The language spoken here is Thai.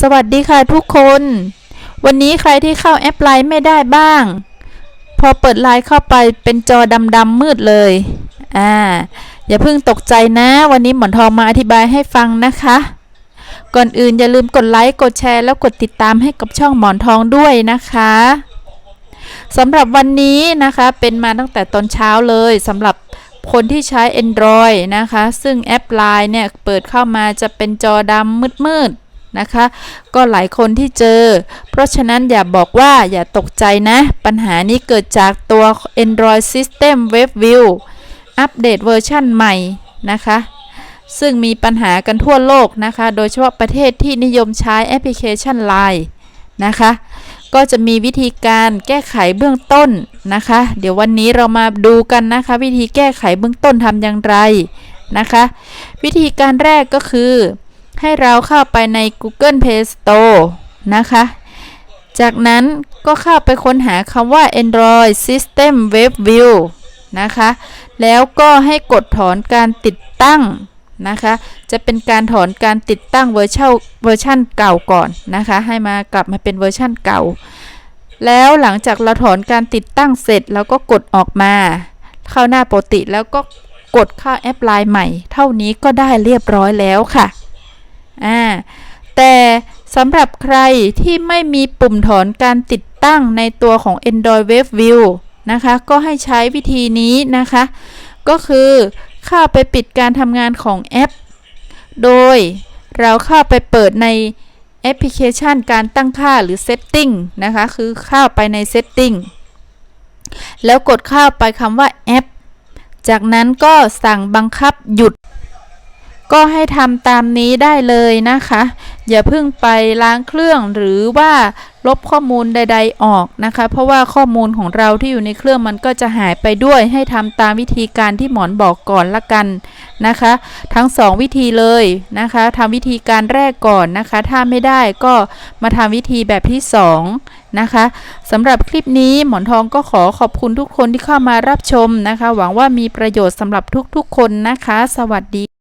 สวัสดีค่ะทุกคน วันนี้ใครที่เข้าแอปไลน์ไม่ได้บ้าง พอเปิดไลน์เข้าไปเป็นจอดำๆมืดเลย อ่า อย่าเพิ่งตกใจนะ วันนี้หมอนทองมาอธิบายให้ฟังนะคะ ก่อนอื่นอย่าลืมกดไลค์ กดแชร์ แล้วกดติดตามให้กับช่องหมอนทองด้วยนะคะสำหรับวันนี้นะคะเป็นมาตั้งแต่ตอนเช้าเลยสำหรับคนที่ใช้ Android นะคะ ซึ่งแอป Line เนี่ย เปิดเข้ามาจะเป็นจอดำมืดๆ นะคะ ก็หลายคนที่เจอ เพราะฉะนั้นอย่าบอกว่าอย่าตกใจนะ ปัญหานี้เกิดจากตัว Android System Web View อัปเดตเวอร์ชันใหม่นะคะ ซึ่งมีปัญหากันทั่วโลกนะคะ โดยเฉพาะประเทศที่นิยมใช้แอปพลิเคชัน Line นะคะ ก็จะมีวิธีการแก้ไขเบื้องต้นนะคะ เดี๋ยววันนี้เรามาดูกันนะคะ วิธีแก้ไขเบื้องต้นทำอย่างไรนะคะ วิธีการแรกก็คือ ให้เราเข้าไปใน Google Play Store นะคะ จากนั้นก็เข้าไปค้นหาคำว่า Android System Web View นะคะ แล้วก็ให้กดถอนการติดตั้งนะคะ จะเป็นการถอนการติดตั้งเวอร์ชันเวอร์ชันเก่าก่อนนะคะ ให้มากลับมาเป็นเวอร์ชันเก่า แล้วหลังจากเราถอนการติดตั้งเสร็จแล้วก็กดออกมา เข้าหน้าปกติแล้วก็กดเข้าแอปไลน์ใหม่ เท่านี้ก็ได้เรียบร้อยแล้วค่ะ อ่าแต่สำหรับใครที่ไม่มีปุ่มถอนการติดตั้งในตัวของ Android Wave View นะคะ ก็ให้ใช้วิธีนี้นะคะ ก็คือเข้าไปปิดการทำงานของแอป โดยเราเข้าไปเปิดในแอปพลิเคชันการตั้งค่าหรือ Setting นะคะ คือเข้าไปใน Setting แล้วกดเข้าไปคำว่าแอป จากนั้นก็สั่งบังคับหยุด ก็ให้ทำตามนี้ได้เลยนะคะ อย่าเพิ่งไปล้างเครื่องหรือว่าลบข้อมูลใด ๆออกนะคะ เพราะว่าข้อมูลของเราที่อยู่ในเครื่องมันก็จะหายไปด้วย ให้ทำตามวิธีการที่หมอนบอกก่อนละกันนะคะ ทั้ง 2 วิธีเลยนะคะทำวิธีการแรกก่อนนะคะ ถ้าไม่ได้ก็มาทำวิธีแบบที่ 2 นะคะสำหรับคลิปนี้หมอนทองก็ขอขอบคุณทุกคนที่เข้ามารับชมนะคะ หวังว่ามีประโยชน์สำหรับทุกๆคนนะคะ สวัสดี